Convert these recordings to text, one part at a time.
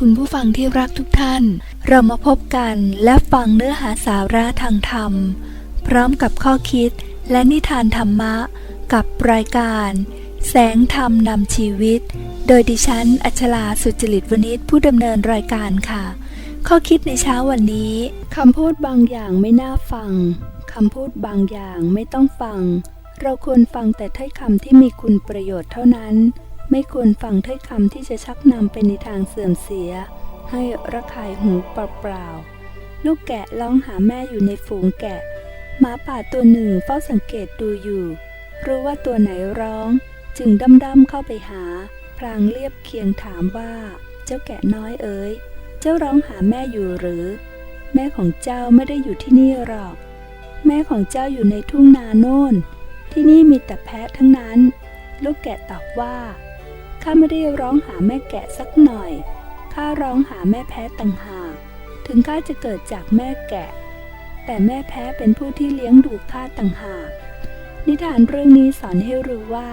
คุณผู้ฟังที่รักทุกท่าน เรามาพบกันและฟังเนื้อหาสาระทางธรรม พร้อมกับข้อคิดและนิทานธรรมะ กับรายการ แสงธรรมนำชีวิต โดยดิฉัน อัชลาสุจริตวณิชผู้ดำเนินรายการค่ะ ข้อคิดในเช้าวันนี้คำพูดบางอย่างไม่น่าฟังคำพูดบางอย่างไม่ต้องฟัง เราควรฟังแต่ถ้อยคำที่มีคุณประโยชน์เท่านั้น ไม่ควรฟังถ้อยคำที่จะชักนำไปในทางเสื่อมเสีย ให้ระคายหูเปล่าๆ ลูกแกะร้องหาแม่อยู่ในฝูงแกะ หมาป่าตัวหนึ่งเฝ้าสังเกตดูอยู่ รู้ว่าตัวไหนร้อง จึงด้ำๆเข้าไปหาพลางเรียบเคียงถามว่า เจ้าแกะน้อยเอ๋ย เจ้าร้องหาแม่อยู่หรือ แม่ของเจ้าไม่ได้อยู่ที่นี่หรอก แม่ของเจ้าอยู่ในทุ่งนาโน่น ที่นี่มีแต่แพะทั้งนั้น ลูกแกะตอบว่า ข้าไม่ได้ร้องหาแม่แกะสักหน่อย ข้าร้องหาแม่แพะต่างหาก ถึงข้าจะเกิดจากแม่แกะ แต่แม่แพะเป็นผู้ที่เลี้ยงดูข้าต่างหาก นิทานเรื่องนี้สอนให้รู้ว่า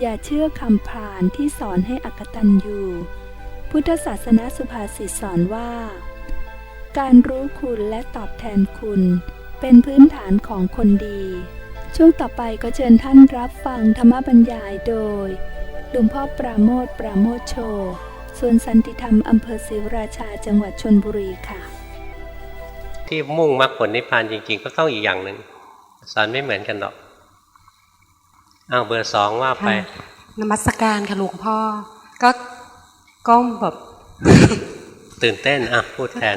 อย่าเชื่อคำพรานที่สอนให้อกตันยูพุทธศาสนาสุภาษิตสอนว่า การรู้คุณและตอบแทนคุณ เป็นพื้นฐานของคนดี ช่วงต่อไปก็เชิญท่านรับฟังธรรมบรรยายโดย หลวงพ่อปราโมทปราโมทโชส่วนสันติธรรมอำเภอศรีราชาจังหวัดชนบุรีค่ะ ที่มุ่งมรรคผลนิพพานจริง ๆ ก็ต้องอีกอย่างหนึ่งสอนไม่เหมือนกันหรอกอ้าวเบอร์สองว่าไปค่ะนมัสการค่ะหลวงพ่อ ก็ก็แบบตื่นเต้นอะพูดแทน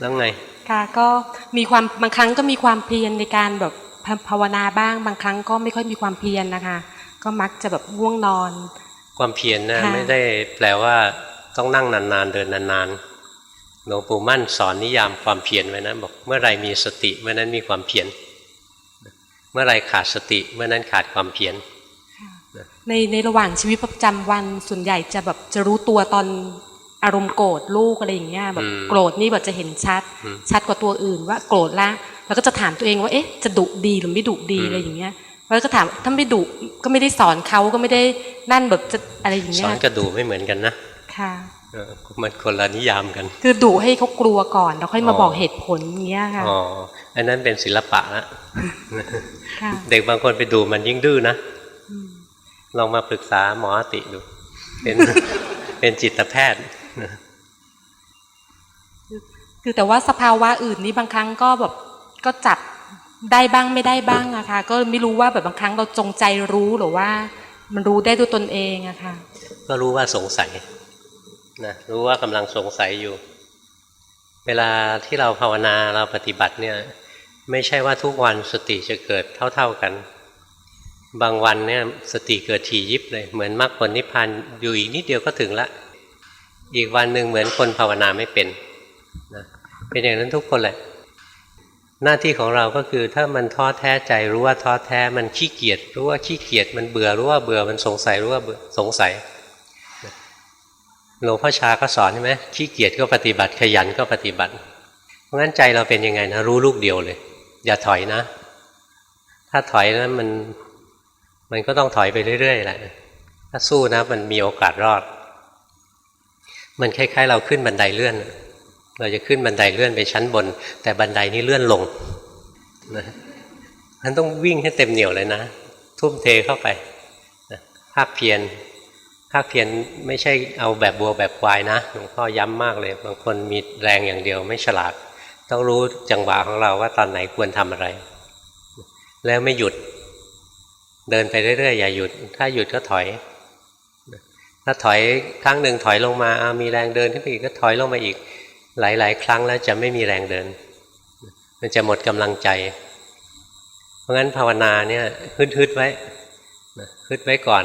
แล้วไงค่ะก็มีความบางครั้งก็มีความเพียรในการแบบภาภาวนาบ้าง บางครั้งก็ไม่ค่อยมีความเพียรนะคะ ก็มักจะแบบง่วงนอน ความเพียรนะค่ะไม่ได้แปลว่าต้องนั่งนานๆเดินนานๆหลวงปู่มั่นสอนนิยามความเพียรไว้นะบอกเมื่อไรมีสติเมื่อนั้นมีความเพียรเมื่อไรขาดสติเมื่อนั้นขาดความเพียรในในระหว่างชีวิตประจำวันส่วนใหญ่จะแบบจะรู้ตัวตอนอารมณ์โกรธลูกอะไรอย่างเงี้ยแบบโกรธนี่แบบจะเห็นชัด ชัดกว่าตัวอื่นว่าโกรธละแล้วก็จะถามตัวเองว่าเอ๊ะจะดุดีหรือไม่ดุดีอะไรอย่างเงี้ย แล้วก็ถามถ้าไม่ดุก็ไม่ได้สอนเขาก็ไม่ได้นั่นแบบจะอะไรอย่างสเงี้อยนกระดูไม่เหมือนกันนะค่ะเออมันคนละนิยามกัน คือดุให้เขากลัวก่อนแล้วค่อยมาอ๋อบอกเหตุผลอย่างเงี้ยค่ะอ๋ออันนั้นเป็นศิลปะละค่ะเด็กบางคนไปดูมันยิ่งดื้อนะอืมลองมาปรึกษาหมออติดู เป็นเป็นจิตแพทย์คือแต่ว่าสภาวะอื่นนี่บางครั้งก็แบบก็จับ ได้บ้างไม่ได้บ้างอะค่ะ ก็ไม่รู้ว่าแบบบางครั้งเราจงใจรู้หรือว่า มันรู้ได้ด้วยตนเองอะค่ะ ก็รู้ว่าสงสัยนะรู้ว่ากำลังสงสัยอยู่ เวลาที่เราภาวนาเราปฏิบัติเนี่ย ไม่ใช่ว่าทุกวันสติจะเกิดเท่า ๆกัน บางวันเนี่ยสติเกิดถี่ยิบเลย เหมือนมรรคผลนิพพานอยู่อีกนิดเดียวก็ถึงละ อีกวันหนึ่งเหมือนคนภาวนาไม่เป็นนะเป็นอย่างนั้นทุกคนแหละ หน้าที่ของเราก็คือถ้ามันท้อแท้ใจรู้ว่าท้อแท้มันขี้เกียจรู้ว่าขี้เกียจมันเบื่อรู้ว่าเบื่อมันสงสัยรู้ว่าสงสัยหลวงพ่อชาก็สอนใช่ไหมขี้เกียจก็ปฏิบัติขยันก็ปฏิบัติ เพราะงั้นใจเราเป็นยังไงนะรู้ลูกเดียวเลย อย่าถอยนะ ถ้าถอยนะมันมันก็ต้องถอยไปเรื่อยๆแหละถ้าสู้นะมันมีโอกาสรอด มันคล้ายๆ เราขึ้นบันไดเลื่อน เราจะขึ้นบันไดเลื่อนไปชั้นบน แต่บันไดนี้เลื่อนลงนะมันต้องวิ่งให้เต็มเหนียวเลยนะ ทุ่มเทเข้าไปนะภาคเพียรภาคเพียรไม่ใช่เอาแบบบัวแบบควายนะหลวงพ่อย้ำมากเลย บางคนมีแรงอย่างเดียวไม่ฉลาด ต้องรู้จังหวะของเราว่าตอนไหนควรทำอะไร แล้วไม่หยุดเดินไปเรื่อยๆอย่าหยุด ถ้าหยุดก็ถอย ถ้าถอยครั้งหนึ่งถอยลงมาอามีแรงเดินขึ้นไปอีกก็ถอยลงมาอีก หลาย ๆ ครั้งแล้วจะไม่มีแรงเดิน มันจะหมดกำลังใจ เพราะงั้นภาวนาเนี่ยฮึดๆไว้ฮึดไว้ก่อน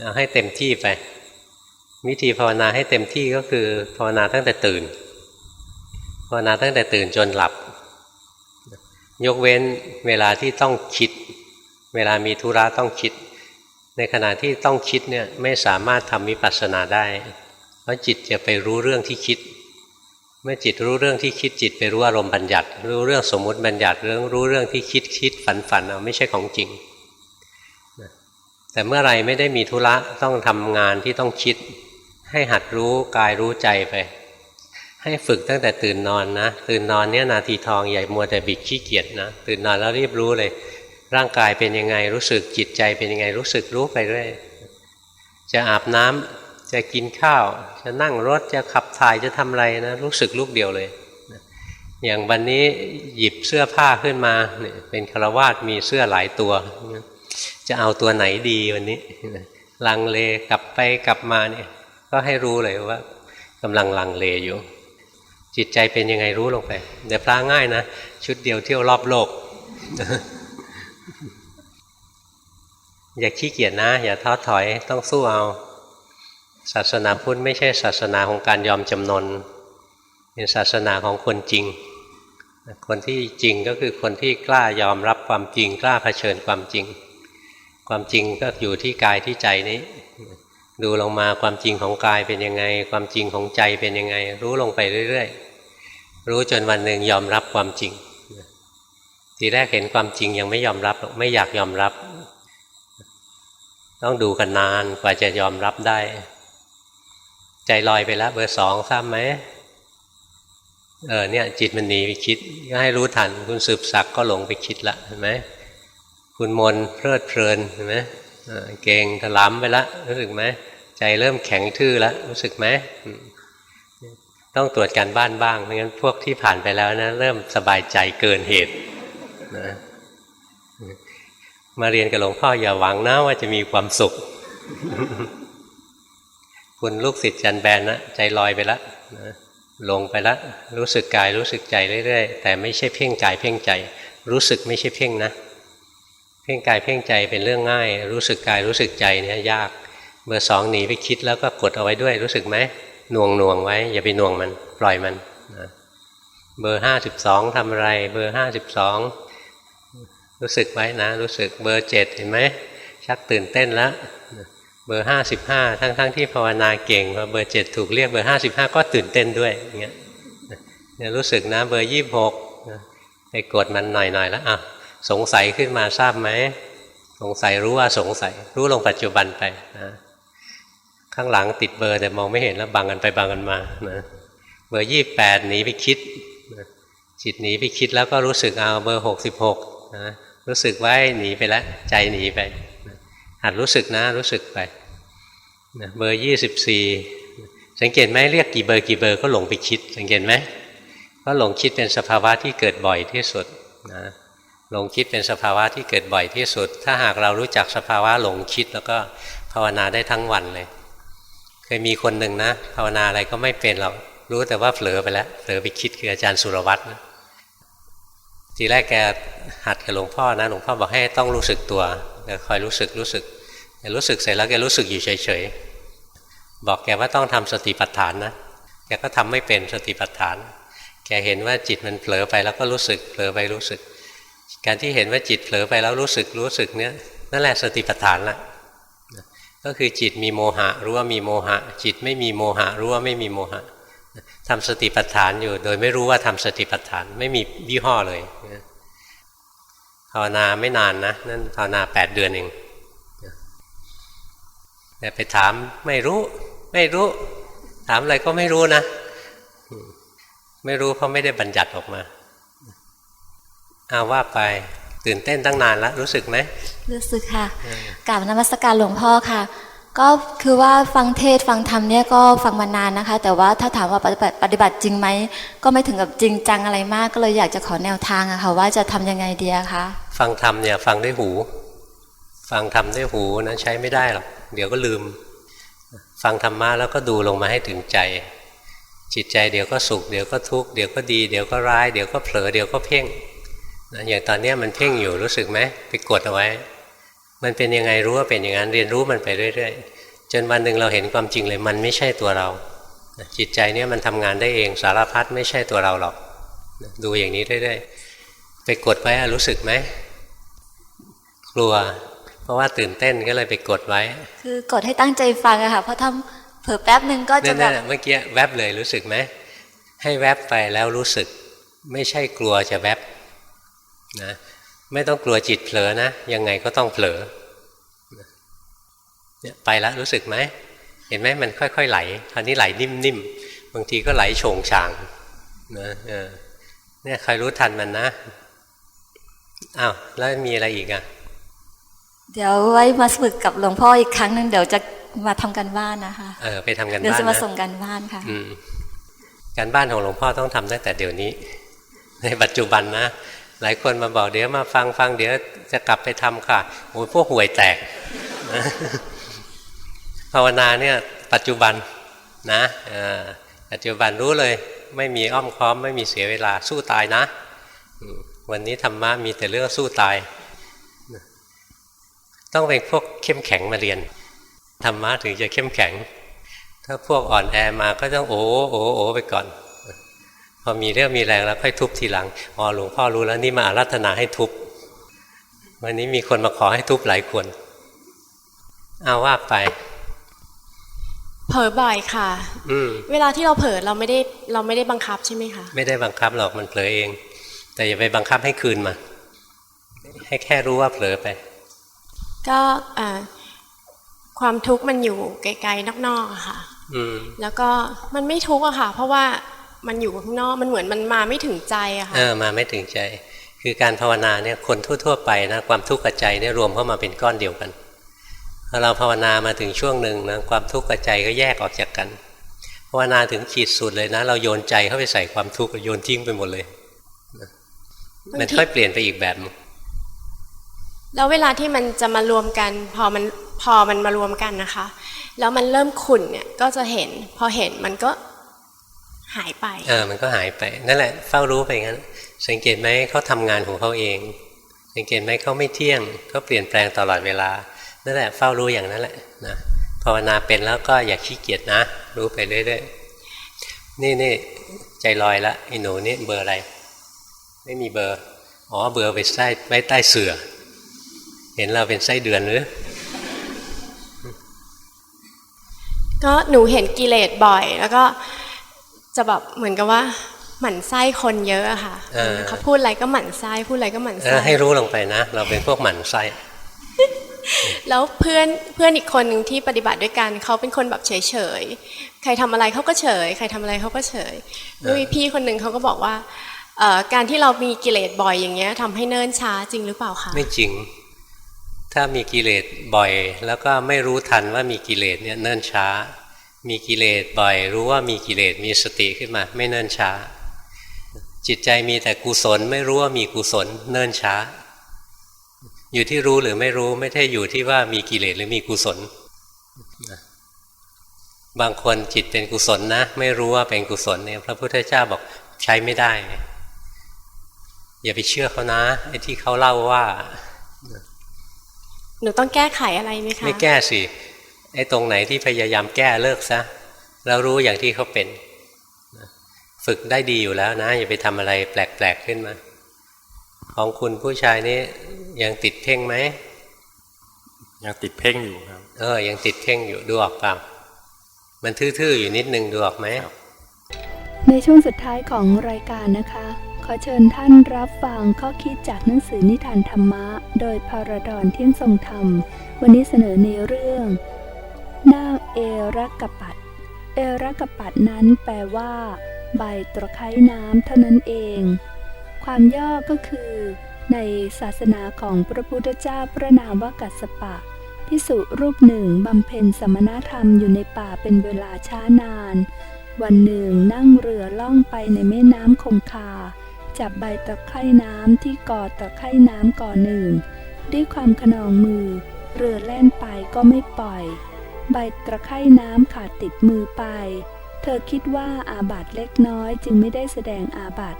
เอาให้เต็มที่ไป วิธีภาวนาให้เต็มที่ก็คือภาวนาตั้งแต่ตื่น ภาวนาตั้งแต่ตื่นจนหลับ ยกเว้นเวลาที่ต้องคิด เวลามีธุระต้องคิด ในขณะที่ต้องคิดเนี่ยไม่สามารถทำวิปัสสนาได้ เพราะจิตจะไปรู้เรื่องที่คิด เมื่อจิตรู้เรื่องที่คิดจิตไปรู้อารมณ์บัญญัติ รู้เรื่องสมมุติบัญญัติเรื่องรู้เรื่องที่คิดคิดฝันฝันเอาไม่ใช่ของจริงแต่เมื่อไรไม่ได้มีธุระต้องทำงานที่ต้องคิด ให้หัดรู้กายรู้ใจไป ให้ฝึกตั้งแต่ตื่นนอนนะ ตื่นนอนเนี่ยนาทีทองใหญ่มัวแต่บิดขี้เกียจนะ ตื่นนอนแล้วรีบรู้เลย ร่างกายเป็นยังไงรู้สึกจิตใจเป็นยังไงรู้สึกรู้ไปเรื่อยจะอาบน้ำ จะกินข้าว จะนั่งรถจะขับถ่ายจะทำอะไรนะรู้สึกลูกเดียวเลย อย่างวันนี้หยิบเสื้อผ้าขึ้นมาเนี่ยเป็นคารวาสมีเสื้อหลายตัว จะเอาตัวไหนดีวันนี้ลังเลกลับไปกลับมาเนี่ย ก็ให้รู้เลยว่ากำลังลังเลอยู่ จิตใจเป็นยังไงรู้ลงไปเดี๋ยวพระง่ายนะชุดเดียวเที่ยวรอบโลก อย่าขี้เกียจนะ อย่าท้อถอยต้องสู้เอา ศาสนาพุทธไม่ใช่ศาสนาของการยอมจำนนเป็นศาสนาของคนจริง คนที่จริงก็คือคนที่กล้ายอมรับความจริง กล้าเผชิญความจริง ความจริงก็อยู่ที่กายที่ใจนี้ ดูลงมาความจริงของกายเป็นยังไง ความจริงของใจเป็นยังไง รู้ลงไปเรื่อยๆ รู้จนวันหนึ่งยอมรับความจริง ทีแรกเห็นความจริงยังไม่ยอมรับไม่อยากยอมรับ ต้องดูกันนานกว่าจะยอมรับได้ ใจลอยไปแล้วเบอร์สองทราบไหมเออเนี่ยจิตมันหนีไปคิดก็ให้รู้ทัน คุณสืบศักก็หลงไปคิดละเห็นไหมคุณมนเพลิดเพลินเห็นไหมเก่งถลำไปละรู้สึกไหมใจเริ่มแข็งทื่อแล้วรู้สึกไหมต้องตรวจการบ้านบ้างไม่งั้นพวกที่ผ่านไปแล้วนะเริ่มสบายใจเกินเหตุนะมาเรียนกับหลวงพ่ออย่าหวังนะว่าจะมีความสุข คุณลูกศิษย์จันแบนนะใจลอยไปแล้วนะลงไปแล้วรู้สึกกายรู้สึกใจเรื่อยๆ แต่ไม่ใช่เพ่งกายเพ่งใจ รู้สึกไม่ใช่เพ่งนะ เพ่งกายเพ่งใจเป็นเรื่องง่าย รู้สึกกายรู้สึกใจเนี่ยยากเบอร์สองหนีไปคิดแล้วก็กดเอาไว้ด้วยรู้สึกไหมหน่วงหน่วงไว้ อย่าไปหน่วงมันปล่อยมันนะเบอร์ห้าสิบสองทำอะไร เบอร์ห้าสิบสองรู้สึกไว้นะ รู้สึกเบอร์เจ็ดเห็นไหมชักตื่นเต้นแล้ว เบอร์ห้าสิบห้าทั้งๆทที่ภาวนาเก่งพอเบอร์เจ็ดถูกเรียกเบอร์ห้าสิบห้าก็ตื่นเต้นด้วยอย่างเงี้ยเนี่ยรู้สึกนะเบอร์ยี่หกไปกดมันหน่อยๆแล้วอะสงสัยขึ้นมาทราบไหมสงสัยรู้ว่าสงสัย รู้ลงปัจจุบันไปนะข้างหลังติดเบอร์แต่มองไม่เห็นแล้วบังกันไปบังกันมานะเบอร์ยี่แปดหนีไปคิดจิตหนีไปคิดแล้วก็รู้สึกเอาเบอร์หกสิบหกนะรู้สึกไว้หนีไปแล้วใจหนีไป หัดรู้สึกนะรู้สึกไปนะเบอร์ยี่สิบสี่สังเกตไหมเรียกกี่เบอร์กี่เบอร์ก็หลงไปคิด สังเกตไหมก็หลงคิดเป็นสภาวะที่เกิดบ่อยที่สุดนะหลงคิดเป็นสภาวะที่เกิดบ่อยที่สุด ถ้าหากเรารู้จักสภาวะหลงคิดแล้วก็ภาวนาได้ทั้งวันเลย เคยมีคนหนึ่งนะ ภาวนาอะไรก็ไม่เป็นหรอกรู้แต่ว่าเผลอไปแล้วเผลอไปคิดคืออาจารย์สุรวัตรนะทีแรกแกหัดกับหลวงพ่อนะหลวงพ่อบอกให้ต้องรู้สึกตัว คอยรู้สึกรู้สึกแกรู้สึกเสร็จแล้วแกรู้สึกอยู่เฉยๆบอกแกว่าต้องทำสติปัฏฐานนะแกก็ทำไม่เป็นสติปัฏฐาน แกเห็นว่าจิตมันเผลอไปแล้วก็รู้สึกเผลอไปรู้สึก การที่เห็นว่าจิตเผลอไปแล้วรู้สึกรู้สึกเนี้ยนั่นแหละสติปัฏฐานละก็คือจิตมีโมหะรู้ว่ามีโมหะ จิตไม่มีโมหะรู้ว่าไม่มีโมหะทำสติปัฏฐานอยู่ โดยไม่รู้ว่าทำสติปัฏฐานไม่มียี่ห้อเลยภาวนาไม่นานนะนั่นภาวนาแปดเดือนเองแต่ไปถามไม่รู้ ไม่รู้ ถามอะไรก็ไม่รู้นะ ไม่รู้เพราะไม่ได้บัญญัติออกมาเอาว่าไปตื่นเต้นตั้งนานแล้วรู้สึกไหมรู้สึกค่ะกราบนมัสการหลวงพ่อค่ะ ก็คือว่าฟังเทศฟังธรรมเนี่ยก็ฟังมานานนะคะ แต่ว่าถ้าถามว่าปฏิบัติปฏิบัติจริงไหมก็ไม่ถึงกับจริงจังอะไรมากก็เลยอยากจะขอแนวทางอะค่ะว่าจะทำยังไงดีอะคะ ฟังธรรมเนี่ยฟังด้วยหู ฟังธรรมด้วยหูนะใช้ไม่ได้หรอกเดี๋ยวก็ลืม ฟังธรรมะแล้วก็ดูลงมาให้ถึงใจ จิตใจเดี๋ยวก็สุขเดี๋ยวก็ทุกข์เดี๋ยวก็ดีเดี๋ยวก็ร้ายเดี๋ยวก็เผลอเดี๋ยวก็เพ่งนะอย่างตอนนี้มันเพ่งอยู่รู้สึกไหมไปกดเอาไว้ มันเป็นยังไงรู้ว่าเป็นอย่างนั้นเรียนรู้มันไปเรื่อยๆจนวันหนึ่งเราเห็นความจริงเลยมันไม่ใช่ตัวเราจิตใจเนี่ยมันทำงานได้เองสารพัดไม่ใช่ตัวเราหรอกดูอย่างนี้เรื่อยๆไปกดไว้รู้สึกไหม กลัว เพราะว่าตื่นเต้นก็เลยไปกดไว้ คือกดให้ตั้งใจฟังอะค่ะเพราะถ้าเผลอแป๊บหนึ่งก็จะนั่นแบบน่ะเมื่อกี้แวบเลยรู้สึกไหมให้แวบไปแล้วรู้สึก ไม่ใช่กลัวจะแวบนะไม่ต้องกลัวจิตเผลอนะยังไงก็ต้องเผลอเนี่ยไปแล้วรู้สึกไหมเห็นไหมมันค่อยๆไหลคราวนี้ไหลนิ่มๆบางทีก็ไหลโฉงฉางนะเออเนี่ยใครรู้ทันมันนะอ้าวแล้วมีอะไรอีกอะ เดี๋ยวไว้มาฝึกกับหลวงพ่ออีกครั้งหนึ่งเดี๋ยวจะมาทำกันบ้านนะคะ เออไปทำกันเดี๋ยวบ้านจะมานะส่งกันบ้านค่ะอืมการบ้านของหลวงพ่อต้องทำตั้งแต่เดี๋ยวนี้ ในปัจจุบันนะ หลายคนมาบอกเดี๋ยวมาฟังฟังเดี๋ยวจะกลับไปทำค่ะโอ้ยพวกห่วยแตกภาวนาเนี่ยปัจจุบันนะเออปัจจุบันรู้เลยไม่มีอ้อมค้อมไม่มีเสียเวลาสู้ตายนะอืมวันนี้ธรรมะมีแต่เรื่องสู้ตาย ต้องเป็นพวกเข้มแข็งมาเรียนธรรมะถึงจะเข้มแข็ง ถ้าพวกอ่อนแอมาก็ต้องโอ้โอ้โอ้ไปก่อน พอมีเรื่องมีแรงแล้วค่อยทุบทีหลังอ๋อหลวงพ่อรู้แล้วนี่มาอารัธนาให้ทุบวันนี้มีคนมาขอให้ทุบหลายคนเอาว่าไป เผลอบ่อยค่ะ อืมเวลาที่เราเผลอเราไม่ได้เราไม่ได้บังคับใช่ไหมคะไม่ได้บังคับหรอกมันเผลอเอง แต่อย่าไปบังคับให้คืนมา ให้แค่รู้ว่าเผลอไป ก็อ่าความทุกข์มันอยู่ไกลๆนอกๆอะค่ะอืมแล้วก็มันไม่ทุกข์อะค่ะ เพราะว่ามันอยู่ข้างนอกมันเหมือนมันมาไม่ถึงใจอะค่ะเออมาไม่ถึงใจ คือการภาวนาเนี่ยคนทั่ว ๆ ไปนะความทุกข์กับใจเนี่ยรวมเข้ามาเป็นก้อนเดียวกันพอเราภาวนามาถึงช่วงหนึ่งนะความทุกข์กับใจก็แยกออกจากกันภาวนาถึงขีดสุดเลยนะ เราโยนใจเข้าไปใส่ความทุกข์โยนทิ้งไปหมดเลยนะมันค่อยเปลี่ยนไปอีกแบบหนึ่ง แล้วเวลาที่มันจะมารวมกัน พอมันพอมันมารวมกันนะคะ แล้วมันเริ่มขุ่นเนี่ยก็จะเห็น พอเห็นมันก็หายไปเออมันก็หายไป นั่นแหละเฝ้ารู้ไปงั้น สังเกตไหมเขาทำงานของเขาเอง สังเกตไหมเขาไม่เที่ยงเขาเปลี่ยนแปลงตลอดเวลา นั่นแหละเฝ้ารู้อย่างนั้นแหละนะภาวนาเป็นแล้วก็อย่าขี้เกียจนะ รู้ไปเรื่อยๆนี่นี่ใจลอยละไอ้หนูนี่เบอร์อะไร ไม่มีเบอร์อ๋อเบอร์ไปใต้ไว้ใต้เสือ เห็นเราเป็นไส้เดือนหรือ ก็หนูเห็นกิเลสบ่อย แล้วก็จะแบบเหมือนกับว่าหมั่นไส้คนเยอะอะค่ะเออเขาพูดอะไรก็หมั่นไส้พูดอะไรก็หมั่นเอไส้อให้รู้ลงไปนะ เราเป็นพวกหมันไส้แล้วเพื่อนเพื่อนอีกคนหนึ่งที่ปฏิบัติด้วยกันเขาเป็นคนแบบเฉยเฉยๆใครทำอะไรเขาก็เฉย ใครทำอะไรเขาก็เฉยแล้วมีพี่คนหนึ่งเขาก็บอกว่าเอ่อการที่เรามีกิเลสบ่อยอย่างเงี้ยทำให้เนิ่นช้าจริงหรือเปล่าคะไม่จริง ถ้ามีกิเลสบ่อย แล้วก็ไม่รู้ทันว่ามีกิเลสเนี่ยเนิ่นช้า มีกิเลสบ่อย รู้ว่ามีกิเลสมีสติขึ้นมา ไม่เนิ่นช้า จิตใจมีแต่กุศล ไม่รู้ว่ามีกุศล เนิ่นช้า อยู่ที่รู้หรือไม่รู้ไม่ได้อยู่ที่ว่ามีกิเลสหรือมีกุศลบางคนจิตเป็นกุศลนะ ไม่รู้ว่าเป็นกุศลเนี่ยพระพุทธเจ้าบอกใช้ไม่ได้ อย่าไปเชื่อเขานะไอ้ที่เขาเล่าว่า หนูต้องแก้ไขอะไรไหมคะ ไม่แก้สิไอ้ตรงไหนที่พยายามแก้เลิกซะแล้วรู้อย่างที่เขาเป็นนะฝึกได้ดีอยู่แล้วนะ อย่าไปทำอะไรแปลกๆขึ้นมา ของคุณผู้ชายนี้ยังติดเพ่งไหมยังติดเพ่งอยู่ครับ เออ ยังติดเพ่งอยู่ดูออกเปล่ามันทื่อๆอยู่นิดนึงดูออกไหมครับในช่วงสุดท้ายของรายการนะคะ ขอเชิญท่านรับฟังข้อคิดจากหนังสือนิทานธรรมะ โดยพาราดอนเที่ยงทรงธรรม วันนี้เสนอในเรื่องนาคเอรักกปัดเอรักกปัดนั้นแปลว่า ใบตะไคร้น้ำเท่านั้นเอง ความย่อก็คือ ในศาสนาของพระพุทธเจ้าพระนามว่ากัสสปะ พิสุรูปหนึ่งบำเพ็ญสมณธรรมอยู่ในป่าเป็นเวลาช้านาน วันหนึ่งนั่งเรือล่องไปในแม่น้ำคงคา จับใบตะไคร่น้ำที่ก่อตะไคร่น้ำก่อหนึ่ง ด้วยความขนองมือ เรือแล่นไปก็ไม่ปล่อย ใบตะไคร่น้ำขาดติดมือไป เธอคิดว่าอาบัตเล็กน้อยจึงไม่ได้แสดงอาบัต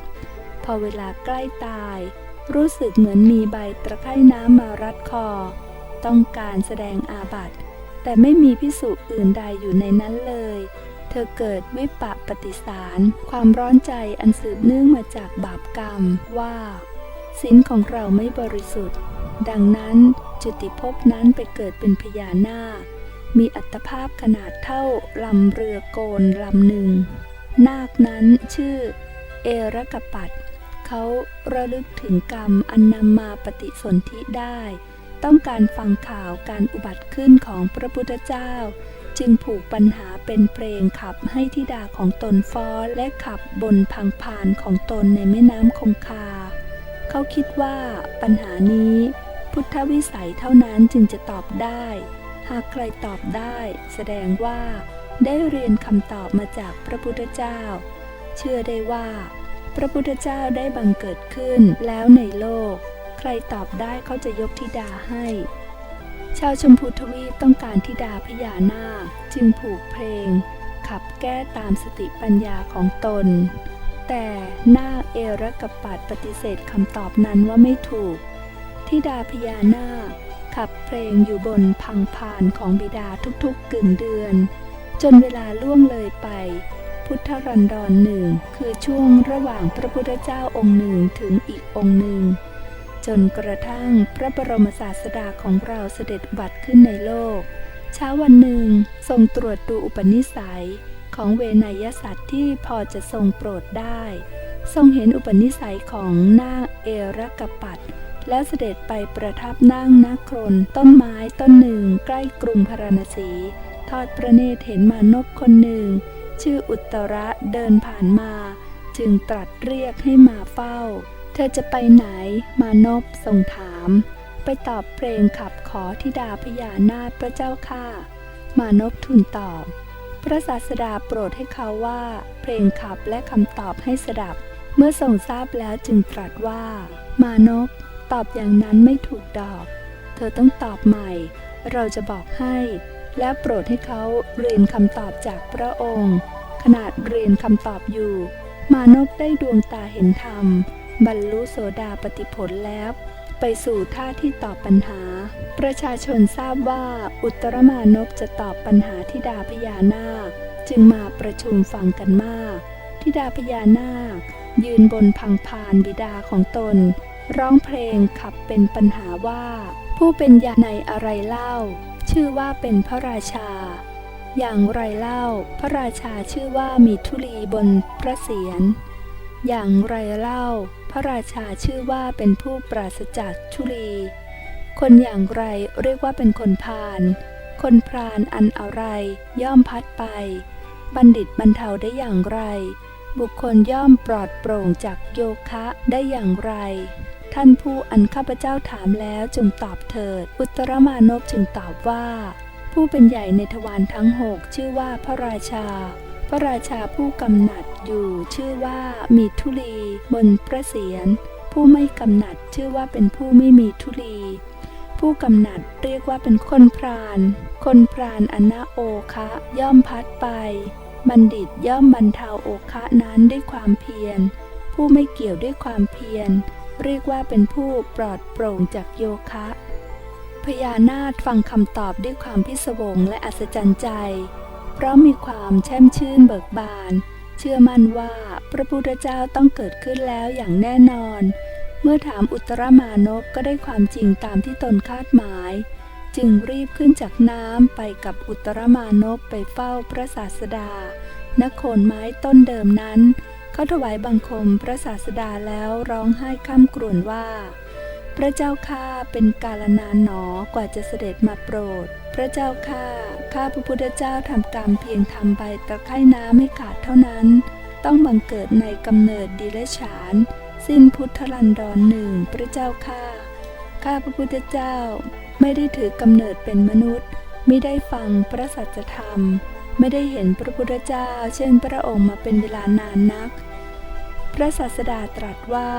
พอเวลาใกล้ตาย รู้สึกเหมือนมีใบตะไคร่น้ำมารัดคอ ต้องการแสดงอาบัตแต่ไม่มีพิสุอื่นใดอยู่ในนั้นเลย เธอเกิดวิปะปฏิสาร ความร้อนใจอันสืบเนื่องมาจากบาปกรรมว่าศีลของเราไม่บริสุทธิ์ ดังนั้นจุติภพนั้นไปเกิดเป็นพญานาค มีอัตภาพขนาดเท่าลำเรือโกนลำหนึ่ง นาคนั้นชื่อ เอรกปัดเขาระลึกถึงกรรมอันนำมาปฏิสนธิได้ ต้องการฟังข่าวการอุบัติขึ้นของพระพุทธเจ้า จึงผูกปัญหาเป็นเพลงขับให้ธิดาของตนฟ้อนและขับบนพังพานของตนในแม่น้ำคงคา เขาคิดว่าปัญหานี้ พุทธวิสัยเท่านั้นจึงจะตอบได้ หากใครตอบได้ แสดงว่า ได้เรียนคำตอบมาจากพระพุทธเจ้า เชื่อได้ว่า พระพุทธเจ้าได้บังเกิดขึ้นแล้วในโลก ใครตอบได้เขาจะยกธิดาให้ ชาวชมพูทวีปต้องการธิดาพญานาคจึงผูกเพลง ขับแก้ตามสติปัญญาของตน แต่นาคเอรกปัดปฏิเสธคำตอบนั้นว่าไม่ถูกธิดาพญานาคขับเพลงอยู่บนพังพานของบิดาทุกๆกึ่งเดือน จนเวลาล่วงเลยไป พุทธรันดรหนึ่งคือช่วงระหว่างพระพุทธเจ้าองค์หนึ่งถึงอีกองค์หนึ่ง จนกระทั่งพระบรมศาสดาของเราเสด็จบัติขึ้นในโลก เช้าวันหนึ่งทรงตรวจดูอุปนิสัยของเวนยสัตว์ที่พอจะทรงโปรดได้ ทรงเห็นอุปนิสัยของนาคเอรกปัดแล้วเสด็จไปประทับนั่งณโครนต้นไม้ต้นหนึ่งใกล้กรุงพาราณสี ทอดพระเนตรเห็นมานพคนหนึ่ง ชื่ออุตระเดินผ่านมา จึงตรัสเรียกให้มาเฝ้า เธอจะไปไหน มานพทรงถาม ไปตอบเพลงขับขอธิดาพญานาคพระเจ้าค่ะ มานพทูลตอบ พระศาสดาโปรดให้เขาว่า เพลงขับและคำตอบให้สดับ เมื่อทรงทราบแล้วจึงตรัสว่า มานพตอบอย่างนั้นไม่ถูกดอก เธอต้องตอบใหม่ เราจะบอกให้ และโปรดให้เขาเรียนคำตอบจากพระองค์ ขนาดเรียนคำตอบอยู่ มานพได้ดวงตาเห็นธรรม บรรลุโสดาปติผลแล้ว ไปสู่ท่าที่ตอบปัญหา ประชาชนทราบว่าอุตรมานพจะตอบปัญหาทิดาพญานาค จึงมาประชุมฟังกันมากทิดาพญานาค ยืนบนพังพานบิดาของตน ร้องเพลงขับเป็นปัญหาว่า ผู้เป็นยาในอะไรเล่า ชื่อว่าเป็นพระราชา อย่างไรเล่า พระราชาชื่อว่ามีธุลีบนพระเศียรอย่างไรเล่า ระราชาชื่อว่าเป็นผู้ปราศจากธุลี คนอย่างไรเรียกว่าเป็นคนพาล คนพรานอันอะไรย่อมพัดไป บัณฑิตบรรเทาได้อย่างไร บุคคลย่อมปลอดโปร่งจากโยคะได้อย่างไร ท่านผู้อันข้าพเจ้าถามแล้วจงตอบเถิด อุตรมานพจึงตอบว่า ผู้เป็นใหญ่ในทวารทั้งหกชื่อว่าพระราชา พระราชาผู้กำหนัดอยู่ชื่อว่ามีทุลีบนพระเศียรผู้ไม่กำหนัดชื่อว่าเป็นผู้ไม่มีทุลีผู้กำหนัดเรียกว่าเป็นคนพราน คนพรานอนาโอคะย่อมพัดไป บัณฑิตย่อมบรรเทาโอคะนั้นด้วยความเพียร ผู้ไม่เกี่ยวด้วยความเพียร เรียกว่าเป็นผู้ปลอดโปร่งจากโยคะ พญานาคฟังคำตอบด้วยความพิศวงและอัศจรรย์ใจ เพราะมีความแช่มชื่นเบิกบาน เชื่อมั่นว่าพระพุทธเจ้าต้องเกิดขึ้นแล้วอย่างแน่นอน เมื่อถามอุตรมานพก็ได้ความจริงตามที่ตนคาดหมาย จึงรีบขึ้นจากน้ำไปกับอุตรมานพไปเฝ้าพระศาสดาณโคนไม้ต้นเดิมนั้น เขาถวายบังคมพระศาสดาแล้วร้องไห้ข้ามกรวนว่า พระเจ้าข้าเป็นกาลนานหนอกว่าจะเสด็จมาโปรด พระเจ้าข้าข้าพระพุทธเจ้าทำกรรมเพียงทำใบตะไคร่น้ำให้ขาดเท่านั้น ต้องบังเกิดในกำเนิดดิเลฉาน สิ้นพุทธลันดรหนึ่งพระเจ้าข้าข้าพระพุทธเจ้าไม่ได้ถือกำเนิดเป็นมนุษย์ไม่ได้ฟังพระสัจธรรม ไม่ได้เห็นพระพุทธเจ้า เช่นพระองค์มาเป็นเวลานานนัก พระศาสดาตรัสว่า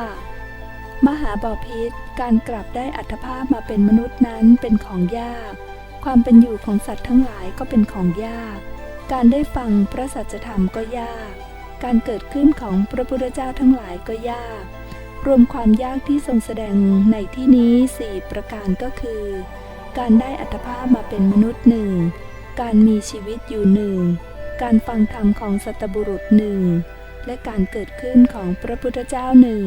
มหาบอพิษการกลับได้อัตภาพมาเป็นมนุษย์นั้นเป็นของยาก ความเป็นอยู่ของสัตว์ทั้งหลายก็เป็นของยาก การได้ฟังพระสัจธรรมก็ยาก การเกิดขึ้นของพระพุทธเจ้าทั้งหลายก็ยาก รวมความยากที่ทรงแสดงในที่นี้สี่ประการก็คือ การได้อัตภาพมาเป็นมนุษย์หนึ่ง การมีชีวิตอยู่หนึ่ง การฟังธรรมของสัตบุรุษหนึ่ง และการเกิดขึ้นของพระพุทธเจ้าหนึ่ง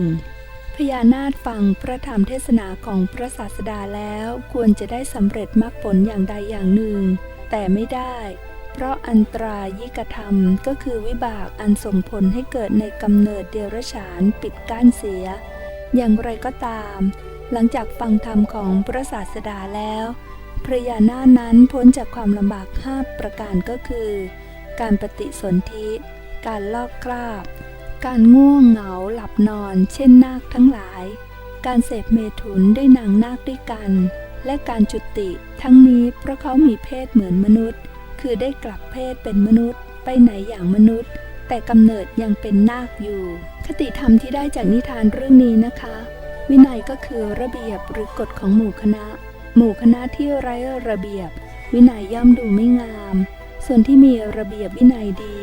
ญานาคฟังพระธรรมเทศนาของพระศาสดาแล้วควรจะได้สำเร็จมรรคผลอย่างใดอย่างหนึ่ง แต่ไม่ได้ เพราะอันตรายิกธรรมก็คือวิบากอันส่งผลให้เกิดในกำเนิดเดรัจฉานปิดกั้นเสีย อย่างไรก็ตาม หลังจากฟังธรรมของพระศาสดาแล้วพระยานานั้นพ้นจากความลำบากห้าประการก็คือ การปฏิสนธิ การลอกคราบ การง่วงเหงาหลับนอน เช่นนาคทั้งหลาย การเสพเมถุนด้วยนางนาคด้วยกัน และการจุติ ทั้งนี้เพราะเขามีเพศเหมือนมนุษย์ คือได้กลับเพศเป็นมนุษย์ ไปไหนอย่างมนุษย์ แต่กำเนิดยังเป็นนาคอยู่ คติธรรมที่ได้จากนิทานเรื่องนี้นะคะ วินัยก็คือระเบียบหรือกฎของหมู่คณะ หมู่คณะที่ไร้ระเบียบ วินัยย่อมดูไม่งาม ส่วนที่มีระเบียบวินัยดี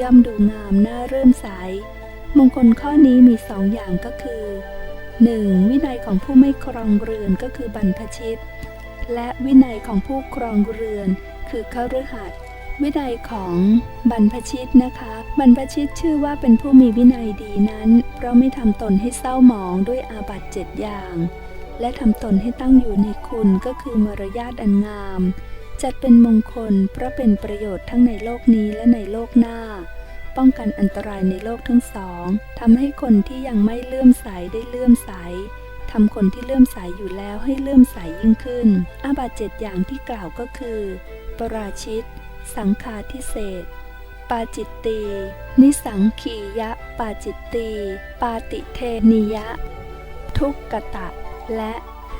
ย่อมดูงามน่าเริ่มใส มงคลข้อนี้มีสองอย่างก็คือ 1. วินัยของผู้ไม่ครองเรือนก็คือบรรพชิต และวินัยของผู้ครองเรือนคือขฤหัสวินัยของบรรพชิตนะคะ บรรพชิตชื่อว่าเป็นผู้มีวินัยดีนั้น เพราะไม่ทำตนให้เศร้าหมองด้วยอาบัติเจ็ดอย่าง และทำตนให้ตั้งอยู่ในคุณก็คือมารยาทอันงาม จัดเป็นมงคลเพราะเป็นประโยชน์ทั้งในโลกนี้และในโลกหน้า ป้องกันอันตรายในโลกทั้งสองทำให้คนที่ยังไม่เลื่อมใสได้เลื่อมใสทำคนที่เลื่อมใสอยู่แล้วให้เลื่อมใสยิ่งขึ้น อาบัติเจ็ดอย่างที่กล่าวก็คือ ปราชิต สังฆาทิเศษ ปาจิตตี นิสังขียะ ปาจิตตี ปาติเทนิยะ ทุกกะตะ และ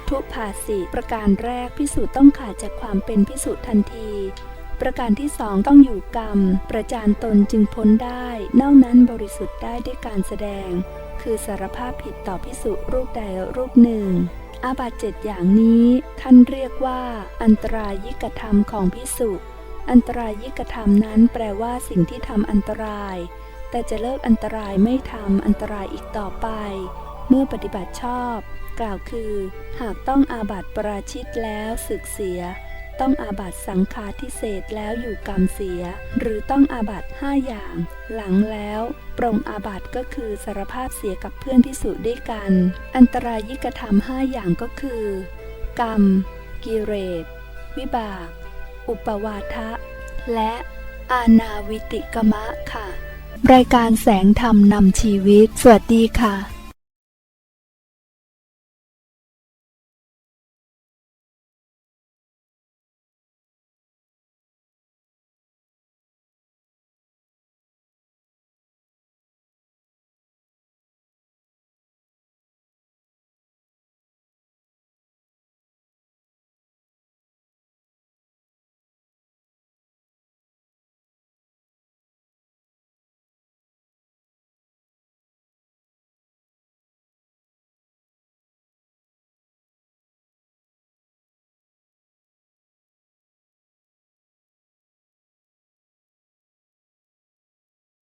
ทุภาสิประการแรกพิสูจน์ต้องขาดจากความเป็นพิสูจน์ทันที ประการที่สองต้องอยู่กรรม ประจานตนจึงพ้นได้ นอกนั้นบริสุทธิ์ได้ด้วยการแสดง คือสารภาพผิดต่อพิสุรูปใดรูปหนึ่ง อาบัติเจ็ดอย่างนี้ ท่านเรียกว่า อันตรายิกธรรมของพิสุอันตรายิกธรรมนั้นแปลว่าสิ่งที่ทำอันตราย แต่จะเลิกอันตรายไม่ทำอันตรายอีกต่อไป เมื่อปฏิบัติชอบ กล่าวคือ หากต้องอาบัติปราชิตแล้วสึกเสีย ต้องอาบัติสังฆาทิเศษแล้วอยู่กรรมเสีย หรือต้องอาบัติห้าอย่าง หลังแล้วปรงอาบัติก็คือสารภาพเสียกับเพื่อนพิสุด้วยกัน อันตรายิกธรรมห้าอย่างก็คือ กรรม กิเลสวิบาก อุปวาทะ และอาณาวิติกมะค่ะ รายการแสงธรรมนำชีวิต สวัสดีค่ะ